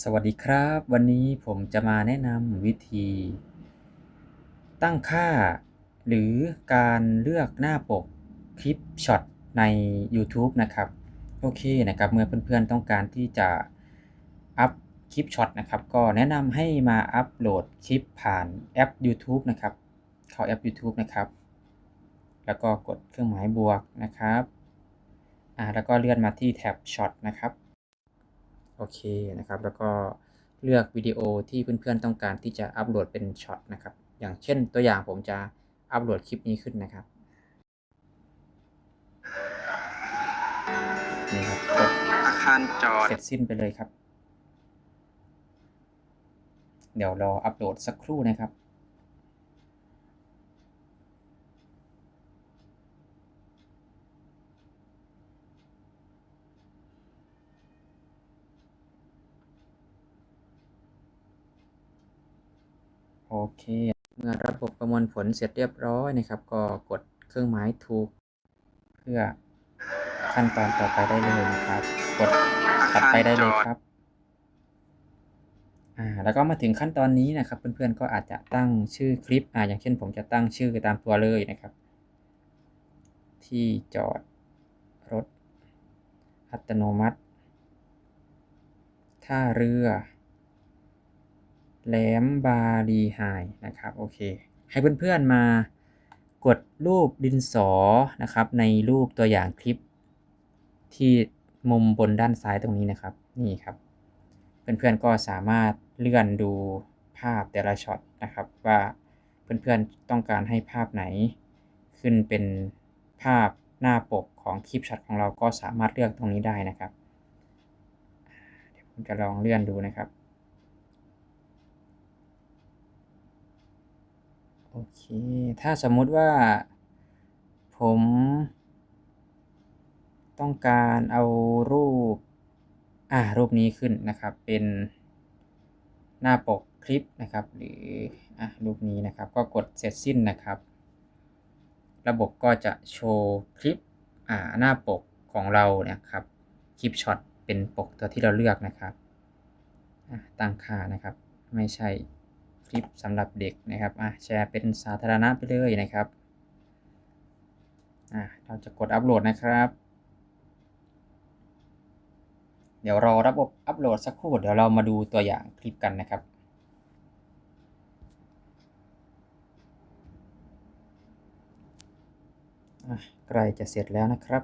สวัสดีครับ วันนี้ผมจะมาแนะนำวิธี ตั้งค่า หรือการเลือกหน้าปกคลิปช็อตใน YouTube นะครับ โอเคนะครับ เมื่อเพื่อนๆต้องการที่จะอัพคลิปช็อตนะครับ ก็แนะนำให้มาอัพโหลดคลิปผ่านแอป YouTube นะครับ เข้าแอป YouTube นะครับ แล้วก็กดเครื่องหมายบวกนะครับอ่าแล้วก็เลื่อนมาที่แท็บช็อตนะครับ โอเคนะครับ แล้วก็เลือกวิดีโอที่เพื่อนๆต้องการที่จะอัปโหลดเป็นช็อตนะครับ อย่างเช่นตัวอย่างผมจะอัปโหลดคลิปนี้ขึ้นนะครับนี่ครับกดอาคารจอดเสร็จสิ้นไปเลยครับ เดี๋ยวรออัปโหลดสักครู่นะครับ โอเคเมื่อระบบประมวลผลเสร็จเรียบร้อยนะครับ ก็กดเครื่องหมายถูก เพื่อขั้นตอนต่อไปได้เลยนะครับ กดถัดไปได้เลยครับอ่าแล้วก็มาถึงขั้นตอนนี้นะครับ เพื่อนๆก็อาจจะตั้งชื่อคลิปอ่าอย่างเช่น ผมจะตั้งชื่อตามตัวเลยนะครับ ที่จอดรถ อัตโนมัติท่าเรือ แหลมบาลีไฮนะครับโอเค ให้เพื่อนๆมากดรูปดินสอนะครับ ในรูปตัวอย่างคลิป ที่มุมบนด้านซ้ายตรงนี้นะครับ นี่ครับ เพื่อนๆก็สามารถเลื่อนดูภาพแต่ละช็อตนะครับ ว่าเพื่อนๆต้องการให้ภาพไหน ขึ้นเป็นภาพหน้าปกของคลิปช็อตของเราก็สามารถเลือกตรงนี้ได้นะครับ เดี๋ยวผมจะลองเลื่อนดูนะครับ โอเค ถ้าสมมุติว่าผมต้องการเอารูป อ่า รูปนี้ขึ้นนะครับ เป็นหน้าปกคลิปนะครับ หรือ อะ รูปนี้นะครับ ก็กดเสร็จสิ้นนะครับ ระบบก็จะโชว์คลิป อ่า หน้าปกของเราเนี่ยครับ คลิปช็อตเป็นปกตัวที่เราเลือกนะครับอะตั้งค่านะครับ ไม่ใช่ ลิปสำหรับเด็กนะครับอะแชร์เป็นสาธารณะไปเลยนะครับอะเราจะกดอัปโหลดนะครับ เดี๋ยวรอระบบอัปโหลดสักครู่เดี๋ยวเรามาดูตัวอย่างคลิปกันนะครับอะใกล้จะเสร็จแล้วนะครับ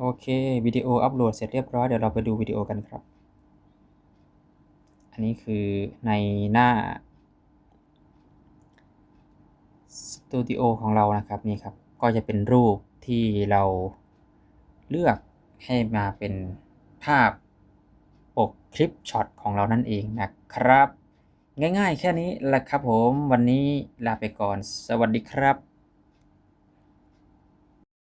โอเควิดีโออัปโหลดเสร็จเรียบร้อยเดี๋ยวเราไปดูวิดีโอกันครับ อันนี้คือในหน้าสตูดิโอของเรานะครับนี่ครับ ก็จะเป็นรูปที่เราเลือกให้มาเป็นภาพปกคลิปช็อตของเรานั่นเองนะครับ ง่ายๆแค่นี้แหละครับผมวันนี้ลาไปก่อน สวัสดีครับ